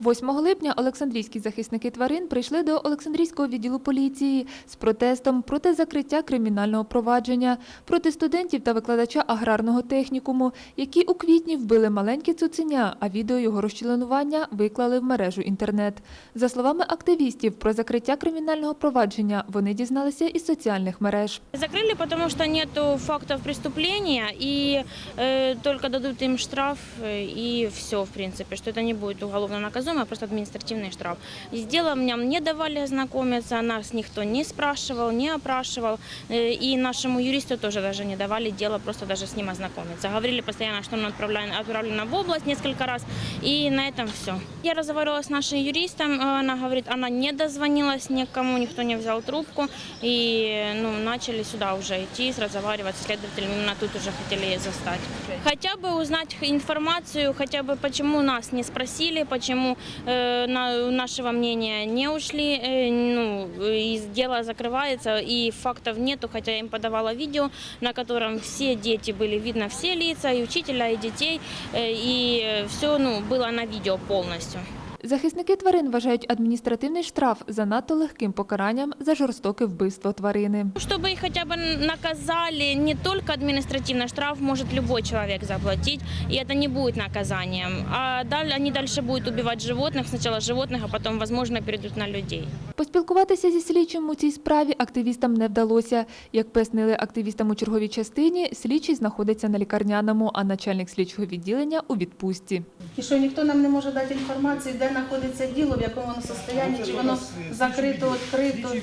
8 липня Олександрійські захисники тварин прийшли до Олександрійського відділу поліції з протестом проти закриття кримінального провадження проти студентів та викладача аграрного технікуму, які у квітні вбили маленьке цуценя, а відео його розчленування виклали в мережу інтернет. За словами активістів, про закриття кримінального провадження вони дізналися із соціальних мереж. Закрыли, потому что нету фактов преступления и э, только дадут им штраф э, и все, в принципе, что это не будет уголовно наказуемо, А просто административный штраф. И с делом нам не давали ознакомиться, нас никто не спрашивал, не опрашивал, э, и нашему юристу тоже даже не давали дело просто даже с ним ознакомиться. Говорили постоянно, что он отправлен, отправлено в область несколько раз, и на этом все. Я разговаривала с нашим юристом, э, она говорит, она не дозвонилась никому, никто не взял трубку, и ну, начали сюда уже идти, разговаривать с следователями, именно тут уже хотели застать. Хотя бы узнать информацию, хотя бы почему нас не спросили, почему нашего мнения не ушли, э, ну, и дело закрывается, и фактов нету, хотя я им подавала видео, на котором все дети были видно, все лица, и учителя, и детей, э, и все ну, было на видео полностью. Захисники тварин вважають адміністративний штраф занадто легким покаранням за жорстоке вбивство тварини. Чтобы их хотя бы наказали, не только административно, штраф может любой человек заплатить, и это не будет наказанием. А далее, они дальше будут убивать животных, сначала животных, а потом, возможно, перейдут на людей. Поспілкуватися зі слідчим у цій справі активістам не вдалося. Як пояснили активістам у черговій частині, слідчий знаходиться на лікарняному, а начальник слідчого відділення у відпустці. І що ніхто нам не може дати інформацію, де знаходиться діло, в якому воно состоянні, чи воно закрито, відкрито.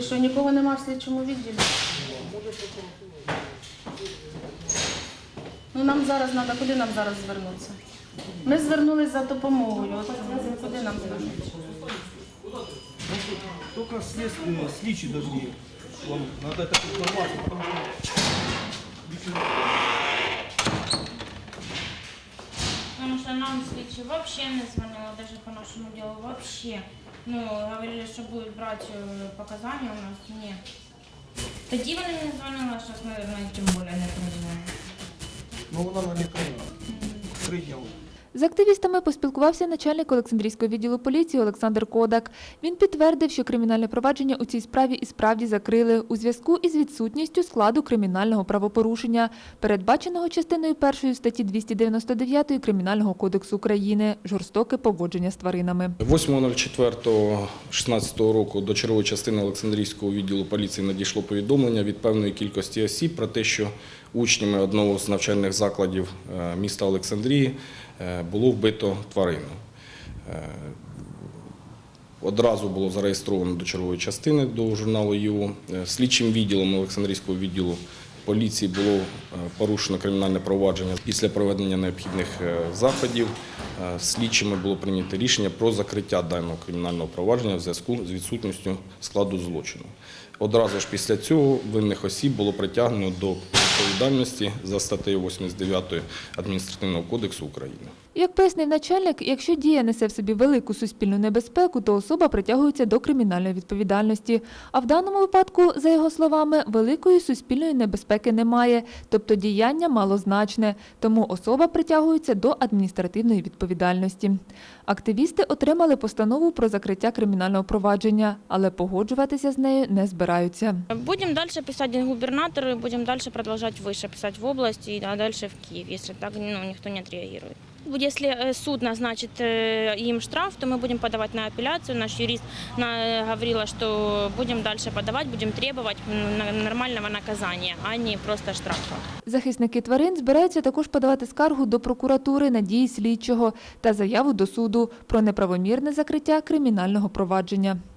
І що нікого нема в слідчому відділі. Ну нам зараз треба, куди нам зараз звернутися? Ми звернулися за допомогою. От куди нам звернутися? Только следствие, слідчі должны вам надать таку інформацію, потому що Потому что нам вообще не звонила, даже по нашему делу вообще. Ну, говорили, що будуть брать показания у нас. нет. Тоді вони не звонила, сейчас, зараз, мабуть, тим більше не позвонили. ну вона на лікарні. Три дня. З активістами поспілкувався начальник Олександрійського відділу поліції Олександр Кодак. Він підтвердив, що кримінальне провадження у цій справі і справді закрили у зв'язку із відсутністю складу кримінального правопорушення, передбаченого частиною першої статті 299 Кримінального кодексу України жорстоке поводження з тваринами. 8.04.16 року до чергової частини Олександрійського відділу поліції надійшло повідомлення від певної кількості осіб про те, що учнями одного з навчальних закладів е, міста Олександрії е, було вбито тварину. Е, Одразу було зареєстровано до чергової частини до журналу. Е, Слідчим відділом Олександрійського відділу поліції було порушено кримінальне провадження. Після проведення необхідних заходів слідчими було прийнято рішення про закриття даного кримінального провадження в зв'язку з відсутністю складу злочину. Одразу ж після цього винних осіб було притягнено до відповідальності за статтею 89 Адміністративного кодексу України. Як пояснив начальник, якщо дія несе в собі велику суспільну небезпеку, то особа притягується до кримінальної відповідальності. А в даному випадку, за його словами, великої суспільної небезпеки немає, тобто діяння малозначне, тому особа притягується до адміністративної відповідальності. Активісти отримали постанову про закриття кримінального провадження, але погоджуватися з нею не збираються. Будем дальше писать губернатору, будем дальше продолжать выше писать в область, и, а дальше в Киев, если так ну, никто не отреагирует. Если э, суд назначит э, им штраф, то мы будем подавать на апелляцию. Наш юрист на- говорила, что будем дальше подавать, будем требовать м, на- нормального наказания, а не просто штрафа. Захисники тварин збираються також подавати скаргу до прокуратури на дії слідчого та заяву до суду про неправомірне закриття кримінального провадження.